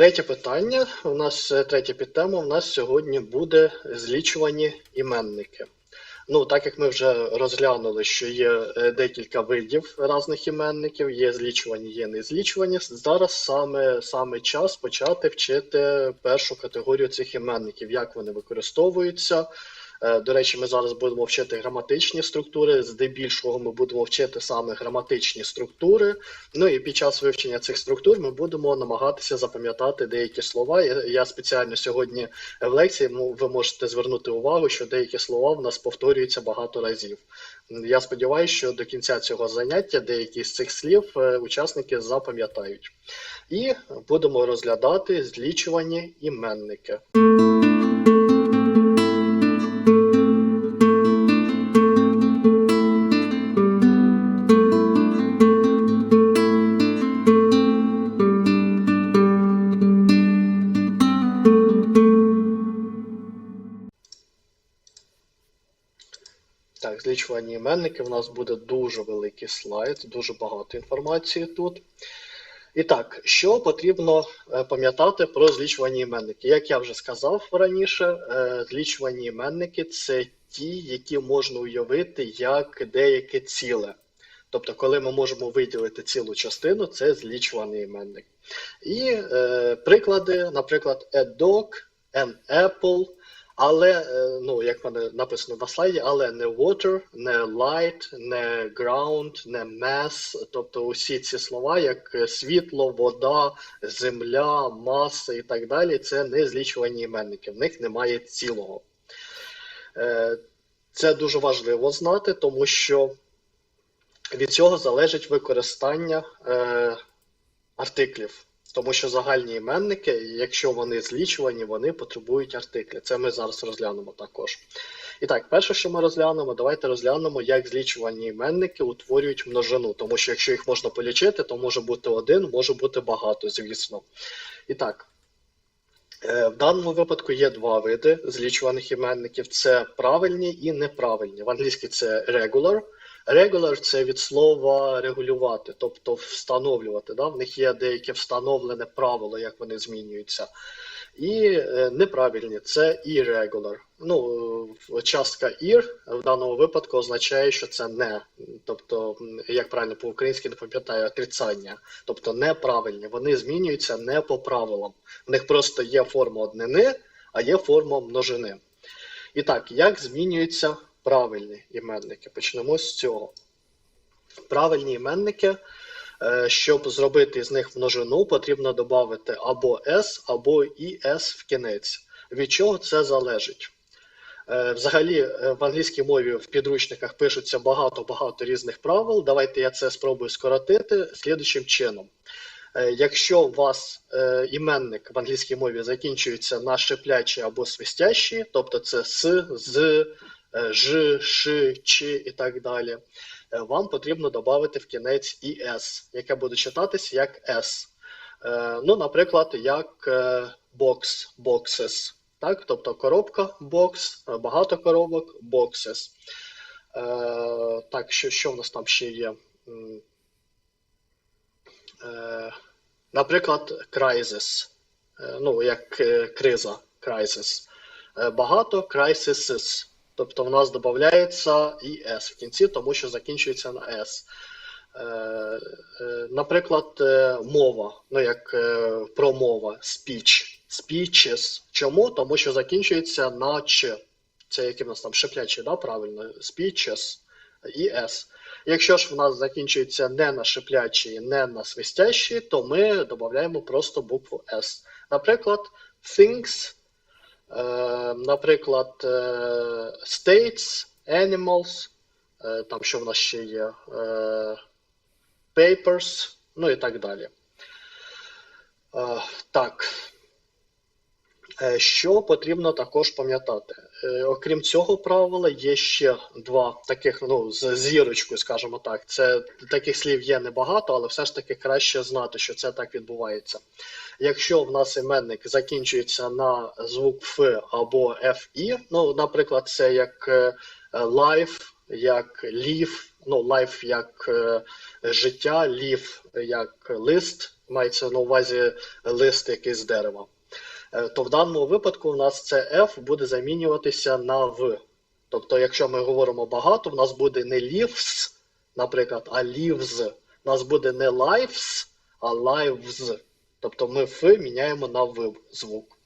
третє питання. У нас е, третя підтема. У нас сьогодні буде злічувані іменники. Ну, так як ми вже розглянули, що є е, декілька видів різних іменників, є злічувані, є незлічувані. Зараз саме, саме час почати вчити першу категорію цих іменників, як вони використовуються. Е, До речі, ми зараз будемо вчити граматичні структури. Здебільшого ми будемо вчити саме граматичні структури. Ну і під час вивчення цих структур ми будемо намагатися запам'ятати деякі слова. Я, спеціально сьогодні в лекції ви можете звернути увагу, що деякі слова в нас повторюються багато разів. Я сподіваюся, що до кінця цього заняття деякі з цих слів е, учасники запам'ятають. І будемо розглядати злічувані іменники. Так, злічувані іменники. В нас буде дуже великий слайд, дуже багато інформації тут. І так, що потрібно е, пам'ятати про злічувані іменники? Як я вже сказав раніше, е, злічувані іменники це ті, які можна уявити як деяке ціле. Тобто, коли ми можемо виділити цілу частину, це злічуваний іменник. І е, приклади, наприклад, a dog, apple, але, е, ну, як мене написано на слайді, але не water, не light, не ground, не mass, тобто усі ці слова, як світло, вода, земля, маса і так далі, це не злічувані іменники, в них немає цілого. Е, Це дуже важливо знати, тому що від цього залежить використання е, артиклів. Тому що загальні іменники, якщо вони злічувані, вони потребують артиклів. Це ми зараз розглянемо також. І так, перше, що ми розглянемо, давайте розглянемо, як злічувані іменники утворюють множину. Тому що якщо їх можна полічити, то може бути один, може бути багато, звісно. І так, е, в даному випадку є два види злічуваних іменників: це правильні і неправильні. В англійській це regular. Regular це від слова регулювати, тобто встановлювати. Да? В них є деяке встановлене правило, як вони змінюються. І е, неправильні це irregular. Ну, е, частка ir в даному випадку означає, що це не. Тобто, як правильно по-українськи не пам'ятаю, отрицання. Тобто неправильні. Вони змінюються не по правилам. В них просто є форма однини, а є форма множини. І так, як змінюються правильні іменники? Почнемо з цього. Правильні іменники, е, щоб зробити з них множину, потрібно додати або s, або іс в кінець. Від чого це залежить? Е, Взагалі, е, в англійській мові в підручниках пишуться багато-багато різних правил. Давайте я це спробую скоротити слідучим чином. Якщо у вас іменник в англійській мові закінчується на шиплячі або свистящі, тобто це с, з, ж, ш, чи і так далі, е, вам потрібно додати в кінець іс, яке буде читатись як s. Е, Ну, наприклад, як е, box, boxes. Так? Тобто коробка, бокс, е, багато коробок, boxes. Е, Так, що, що в нас там ще є? Е, Наприклад, crisis, Е, ну, як е, криза, crisis. Е, Багато crises. Тобто в нас додається і S в кінці, тому що закінчується на S. Е, е, Наприклад, е, мова, ну як промова, speech, speeches. Чому? Тому що закінчується на Ч. Це який в нас там шиплячий, да, правильно? Speeches і S. Якщо ж в нас закінчується не на шиплячі, не на свистящі, то ми додаємо просто букву S. Наприклад, things, наприклад, е, states, animals, е, там що в нас ще є, е, papers, ну і так далі. Е, так. Е, Що потрібно також пам'ятати? Е, Окрім цього правила, є ще два таких, ну, з зірочкою, скажімо так. Це таких слів є небагато, але все ж таки краще знати, що це так відбувається. Якщо в нас іменник закінчується на звук Ф або ФІ, ну, наприклад, це як е, life, як leaf, Ну, life як е, життя, leaf як лист, мається на увазі лист якийсь з дерева. Е, то в даному випадку у нас це F буде замінюватися на В. Тобто, якщо ми говоримо багато, в нас буде не lives, наприклад, а lives. У нас буде не lives, а lives. Тобто ми Ф міняємо на В звук.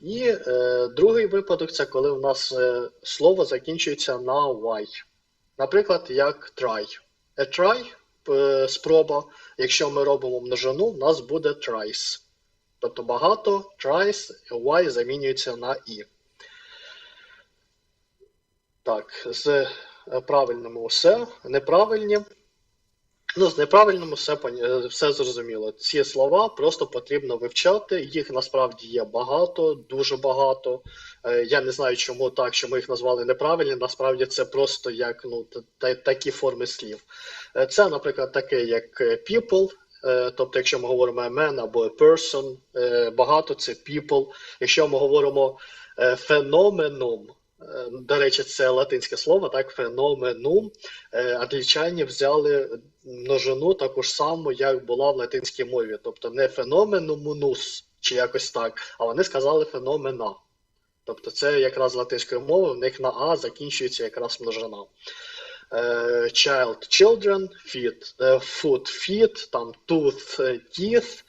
І е, другий випадок це коли у нас е, слово закінчується на Y. Наприклад, як try. A try е, спроба. Якщо ми робимо множину, у нас буде tries. Тобто багато tries, Y замінюється на І. Так, з е, правильними усе. Неправильні. Ну, з неправильними все, е, все зрозуміло. Ці слова просто потрібно вивчати. Їх насправді є багато, дуже багато. Е, Я не знаю, чому так, що ми їх назвали неправильні. Насправді це просто як ну, та- та- такі форми слів. Це, наприклад, таке, як people. Е, Тобто, якщо ми говоримо a man або a person, е, багато це people. Якщо ми говоримо е, феноменум, е, до речі, це латинське слово, так, феноменум. Англічані взяли множину таку ж саму, як була в латинській мові. Тобто не феноменумунус, чи якось так, а вони сказали феномена. Тобто це якраз латинської мови, в них на А закінчується якраз множина. Е, Child, children, feet, е, foot, feet, там tooth, teeth,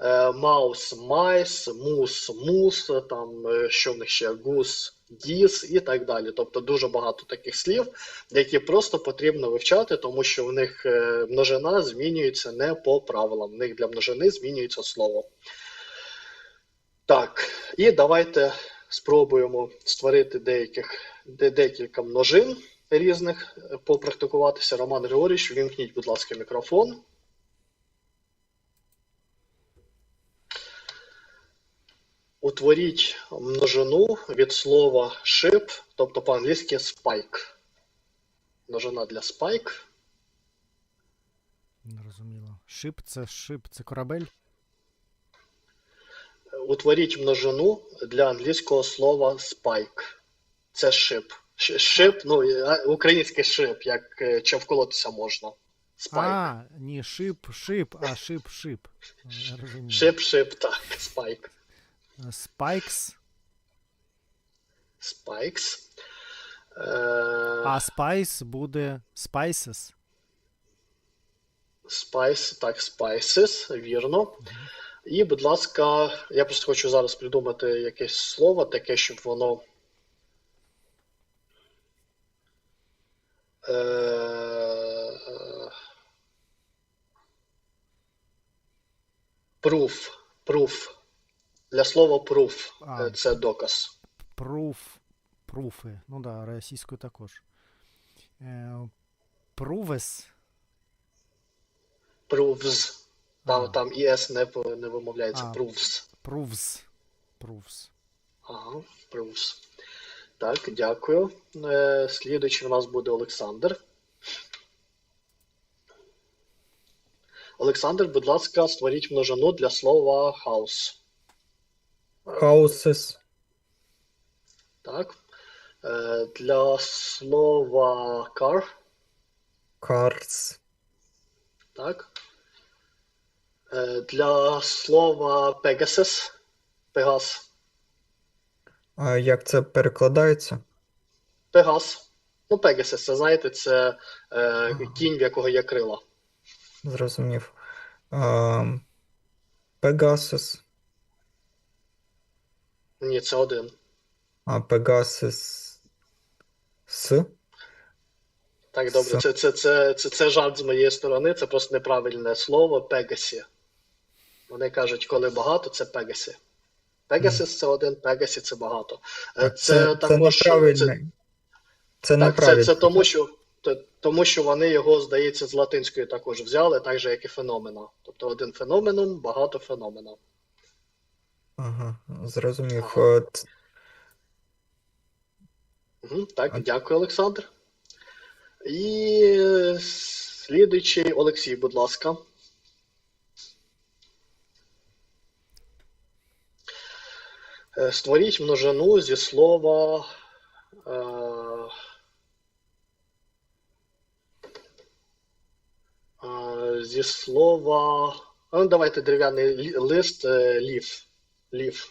е, mouse, mice, moose, moose, там що в них ще goose, geese і так далі. Тобто дуже багато таких слів, які просто потрібно вивчати, тому що в них множина змінюється не по правилам. В них для множини змінюється слово. Так, і давайте спробуємо створити деяких, де, декілька множин різних, е, попрактикуватися. Роман Григорійович, вімкніть, будь ласка, мікрофон. Утворіть множину від слова ship, тобто по-англійськи spike. Множина для spike. Не розуміло. Шип це шип, це корабель. Утворіть множину для англійського слова spike. Це ship. Ш- Ship, ну, е, український ship, як е, чим вколотися можна. Spike. А, ні, шип, шип, а шип, шип. Я розумію. Ship, ship, так, spike. Спайкс. Е, А спайс буде spices. Spice, так, spices, вірно. І, будь ласка, я просто хочу зараз придумати якесь слово, таке, щоб воно. Proof. Proof. Для слова proof. А. Е, Це доказ. Пруф. Пруфи. Ну да, російською також. Е, Прувес. Proofs. Там, там ES не, не вимовляється. Proofs. Прувс. Прувс. Ага, плюс. Так, дякую. Е, Слідуючий у нас буде Олександр. Олександр, будь ласка, створіть множину для слова house. Houses. Так. Е, Для слова car. Cars. Так. Е, Для слова Pegasus. Пегас. А як це перекладається? Пегас. Ну, Pegasus, це знаєте, це е, кінь, в якого є крила. Зрозумів. Pegasus. Ні, це один. А Pegasus. С. Так, добре, це, це, це, це, це жарт з моєї сторони, це просто неправильне слово Пегасі. Вони кажуть, коли багато, це Пегасі. Пегасіс це один, Пегасі це багато. Е, це, це також неправильно. це, Це так, це, це тому, що то- тому, що вони його, здається, з латинської також взяли, так же, як і феномена. Тобто один феноменум, багато феномена. Ага, зрозумів. Ага. От, Угу, так, А- дякую, Олександр. І е, слідуючий Олексій, будь ласка. Створіть множину зі слова. Е, зі слова. Ну, давайте дерев'яний лист е, лів. Лів.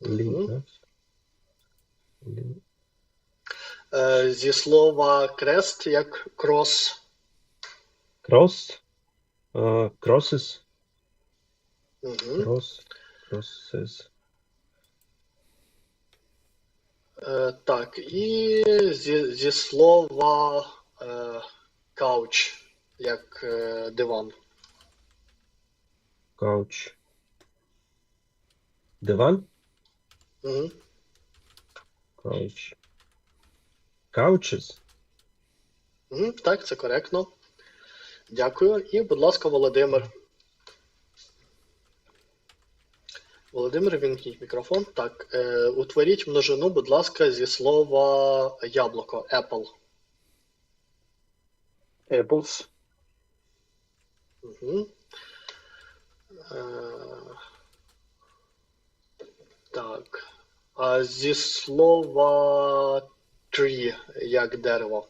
Live. Е, Зі слова крест як крос. Cross. Uh, Угу. Cross. Crosses. Е, так, і зі, зі слова е, кауч як е, диван. Couch. Диван. Угу. Couch. Couches. Угу. Так, це коректно. Дякую. І, будь ласка, Володимир. Володимир, вімкніть мікрофон. Так, е, утворіть множину, будь ласка, зі слова яблуко, apple. Apples. Угу. Е, так. А зі слова tree, як дерево.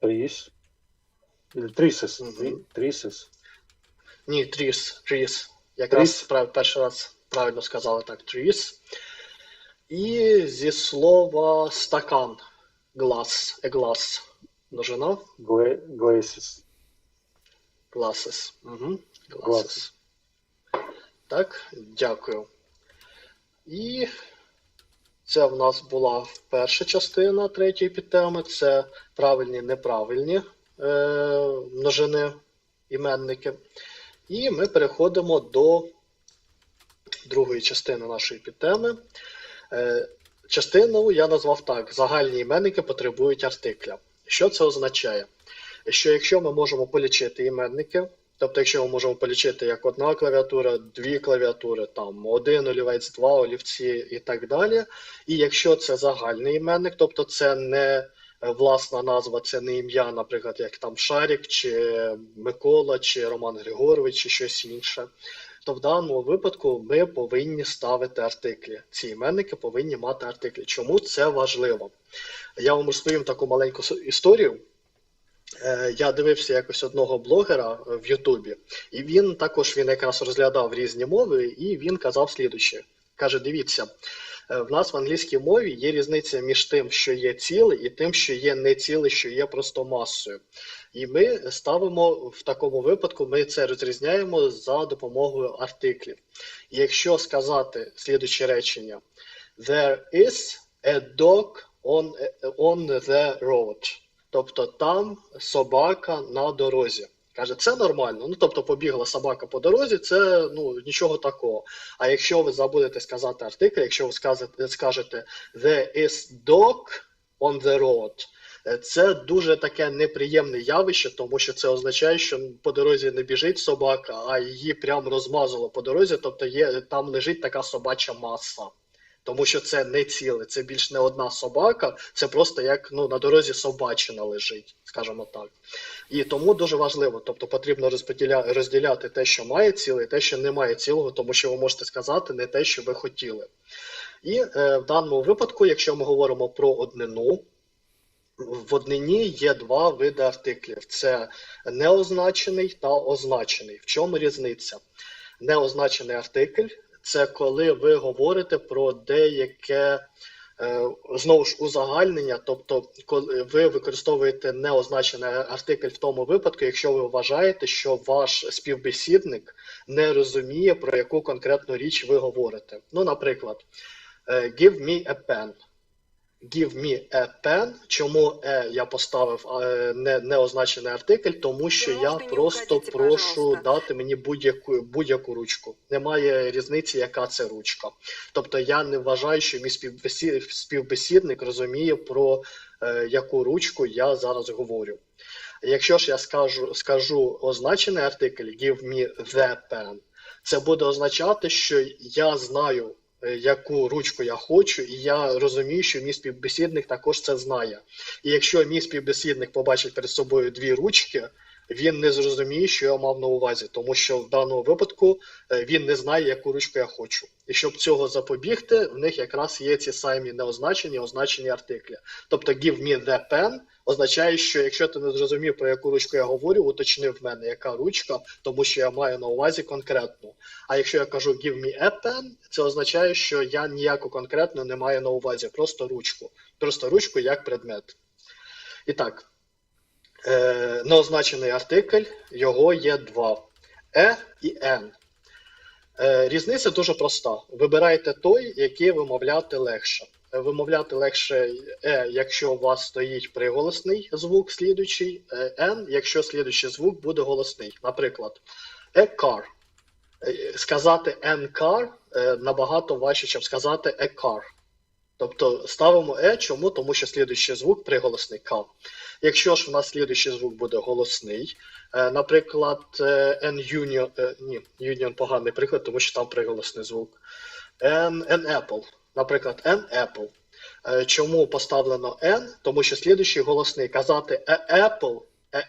Trees. Или Trees. Мгм. Trees. Ні, trees, trees. Якраз прав- перший раз правильно сказали так, trees. І зі слова стакан, glass, a glass. Множина, Gla- Glasses. glasses. Угу. Glasses. Glasses. Так, дякую. І це в нас була перша частина третьої підтеми. Це правильні, неправильні множини іменники. І ми переходимо до другої частини нашої підтеми. Е, частину я назвав так: загальні іменники потребують артикля. Що це означає? Що якщо ми можемо полічити іменники, тобто, якщо ми можемо полічити як одна клавіатура, дві клавіатури, там один олівець, два олівці і так далі. І якщо це загальний іменник, тобто це не е, власна назва, це не ім'я, наприклад, як там Шарік, чи Микола, чи Роман Григорович, чи щось інше. То в даному випадку ми повинні ставити артиклі. Ці іменники повинні мати артиклі. Чому це важливо? Я вам розповім таку маленьку історію. Е, Я дивився якось одного блогера е, в Ютубі, і він також він якраз розглядав різні мови, і він казав слідуще. Каже: дивіться, е, в нас в англійській мові є різниця між тим, що є ціле, і тим, що є не ціле, що є просто масою. І ми ставимо в такому випадку, ми це розрізняємо за допомогою артиклів. Якщо сказати слідуче речення: There is a dog on, on the road. Тобто там собака на дорозі. Каже, це нормально. Ну тобто побігла собака по дорозі, це ну нічого такого. А якщо ви забудете сказати артикль, якщо ви скажете, скажете There is dog on the road, е, це дуже таке неприємне явище, тому що це означає, що по дорозі не біжить собака, а її прям розмазало по дорозі. Тобто є там лежить така собача маса. Тому що це не ціле, це більш не одна собака, це просто як ну на дорозі собачина лежить, скажімо так. І тому дуже важливо, тобто потрібно розділяти те, що має ціле, і те, що не має цілого, тому що ви можете сказати не те, що ви хотіли. І е, в даному випадку, якщо ми говоримо про однину, в однині є два види артиклів: це неозначений та означений. В чому різниця? Неозначений артикль це коли ви говорите про деяке е, знову ж узагальнення, тобто, коли ви використовуєте неозначений артикль в тому випадку, якщо ви вважаєте, що ваш співбесідник не розуміє, про яку конкретну річ ви говорите. Ну, наприклад, е, give me a pen. Give me a pen. Чому е я поставив е, не, неозначений артикль? Тому що я просто уходите, прошу пожалуйста. дати мені будь-яку будь-яку ручку. Немає різниці, яка це ручка. Тобто я не вважаю, що мій співбесід, співбесідник розуміє про е, яку ручку я зараз говорю. Якщо ж я скажу, скажу означений артикль give me the pen, це буде означати, що я знаю, яку ручку я хочу, і я розумію, що мій співбесідник також це знає. І якщо мій співбесідник побачить перед собою дві ручки, він не зрозуміє, що я мав на увазі, тому що в даному випадку е, він не знає, яку ручку я хочу. І щоб цього запобігти, в них якраз є ці самі неозначені, означені артиклі. Тобто give me the pen означає, що якщо ти не зрозумів, про яку ручку я говорю, уточни в мене, яка ручка, тому що я маю на увазі конкретну. А якщо я кажу give me a pen, це означає, що я ніяку конкретну не маю на увазі, просто ручку. Просто ручку як предмет. І так, е, неозначений артикль, його є два: е і n. Е, різниця дуже проста. Вибирайте той, який вимовляти легше. Е, Вимовляти легше е, якщо у вас стоїть приголосний звук слідуючий, е, n, якщо слідуючий звук буде голосний. Наприклад, a car. Е, Сказати car е, набагато важче, ніж сказати a car. Тобто ставимо е, чому? Тому що слідуючий звук приголосний К. Якщо ж у нас слідуючий звук буде голосний, наприклад, е, N union, ні, union поганий приклад, тому що там приголосний звук. N, N apple, наприклад, N apple. Е, Чому поставлено N? Тому що слідуючий голосний казати a apple,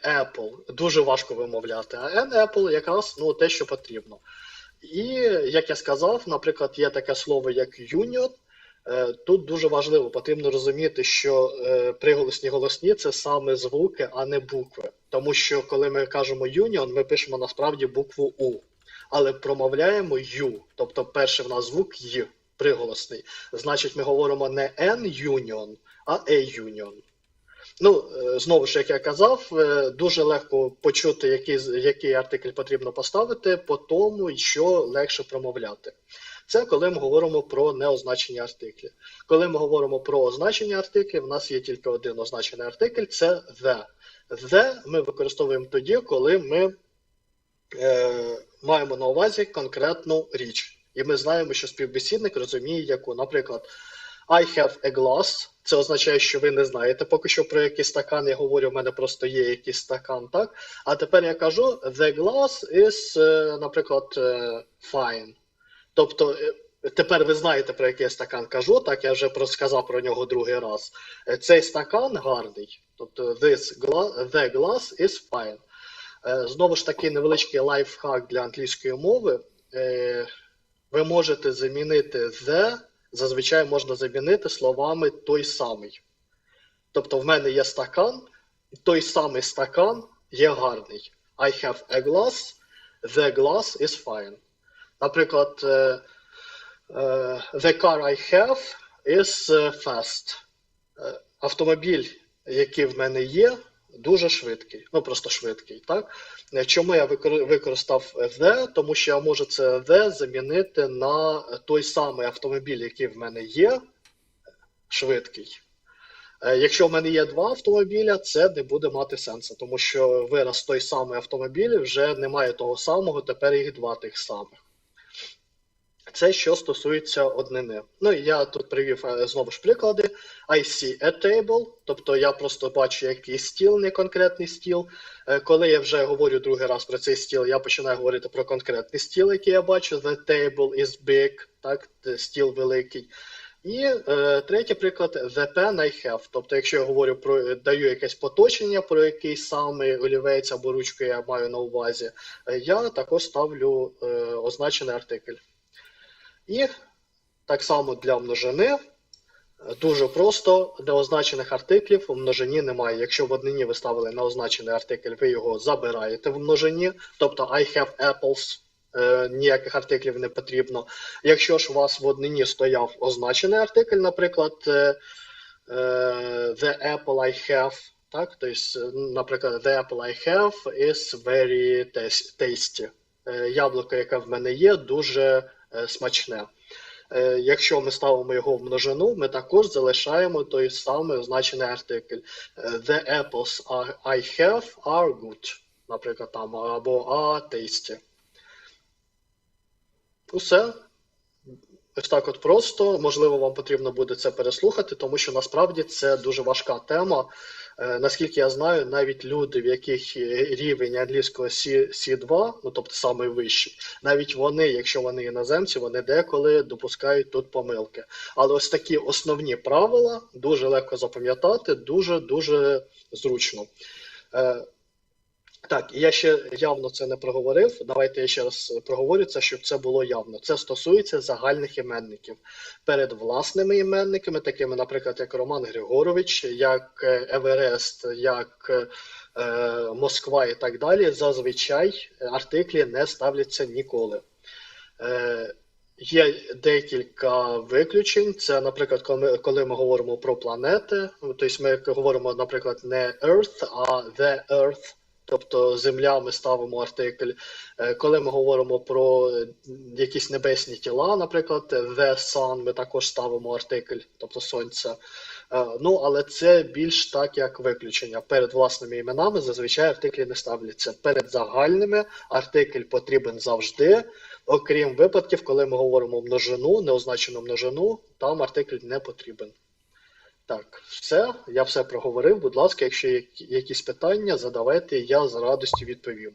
apple дуже важко вимовляти, а N apple якраз ну, те, що потрібно. І як я сказав, наприклад, є таке слово як union. Е, Тут дуже важливо, потрібно розуміти, що е, приголосні голосні це саме звуки, а не букви. Тому що коли ми кажемо union, ми пишемо насправді букву У, але промовляємо ю, тобто перший в нас звук Й, приголосний. Значить, ми говоримо не N union, а A union. Ну, е, знову ж, як я казав, е, дуже легко почути, який, який артикль потрібно поставити по тому, що легше промовляти. Це коли ми говоримо про неозначені артиклі. Коли ми говоримо про означені артиклі, в нас є тільки один означений артикль це the. The ми використовуємо тоді, коли ми е, маємо на увазі конкретну річ. І ми знаємо, що співбесідник розуміє, яку, наприклад, I have a glass. Це означає, що ви не знаєте поки що про який стакан. Я говорю, в мене просто є якийсь стакан, так? А тепер я кажу: the glass is, е, наприклад, е, fine. Тобто, е, тепер ви знаєте, про який я стакан кажу, так я вже сказав про нього другий раз. Цей стакан гарний. Тобто, this glass, the glass is fine. Знову ж таки, невеличкий лайфхак для англійської мови. Ви можете замінити the, зазвичай можна замінити словами той самий. Тобто, в мене є стакан, той самий стакан є гарний. I have a glass, the glass is fine. Наприклад, е, е, the car I have is е, fast. Автомобіль, який в мене є, дуже швидкий. Ну, просто швидкий. Так? Чому я використав the? Тому що я можу це the замінити на той самий автомобіль, який в мене є, швидкий. Е, Якщо в мене є два автомобіля, це не буде мати сенсу, тому що вираз той самий автомобіль вже немає того самого, тепер їх два тих самих. Це що стосується однини. Ну і я тут привів е, знову ж приклади. I see a table, тобто я просто бачу якийсь стіл, не конкретний стіл. Е, Коли я вже говорю другий раз про цей стіл, я починаю говорити про конкретний стіл, який я бачу. The table is big, так, стіл великий. І е, третій приклад the pen I have. Тобто, якщо я говорю про даю якесь поточення, про який саме олівець або ручку я маю на увазі, е, я також ставлю е, означений артикль. І так само для множини. Дуже просто неозначених артиклів у множині немає. Якщо в однині ви ставили неозначений артикль, ви його забираєте в множині. Тобто I have apples, е, ніяких артиклів не потрібно. Якщо ж у вас в однині стояв означений артикль, наприклад, е, е, the apple I have, так, тобто, наприклад, the apple I have is very tasty. Яблуко, яке в мене є, дуже смачне. Е, Якщо ми ставимо його в множину, ми також залишаємо той самий означений артикль. Е, The apples are- I have are good. Наприклад, там або are tasty. Усе. Ось так от просто. Можливо, вам потрібно буде це переслухати, тому що насправді це дуже важка тема. Е, Наскільки я знаю, навіть люди, в яких рівень англійського C, C2, ну тобто самий вищий, навіть вони, якщо вони іноземці, вони деколи допускають тут помилки. Але ось такі основні правила дуже легко запам'ятати, дуже дуже зручно. Так, я ще явно це не проговорив. Давайте я ще раз проговорю це, щоб це було явно. Це стосується загальних іменників. Перед власними іменниками, такими, наприклад, як Роман Григорович, як е, Еверест, як е, Москва і так далі, зазвичай артиклі не ставляться ніколи. Е, Є декілька виключень. Це, наприклад, коли ми, коли ми говоримо про планети, тобто ми говоримо, наприклад, не Earth, а The Earth, тобто Земля, ми ставимо артикль. Е, Коли ми говоримо про е, якісь небесні тіла, наприклад, The Sun, ми також ставимо артикль, тобто Сонце. Е, Ну, але це більш так, як виключення. Перед власними іменами зазвичай артиклі не ставляться. Перед загальними артикль потрібен завжди. Окрім випадків, коли ми говоримо множину, неозначену множину, там артикль не потрібен. Так, все, я все проговорив. Будь ласка, якщо є якісь питання, задавайте, я з радістю відповім.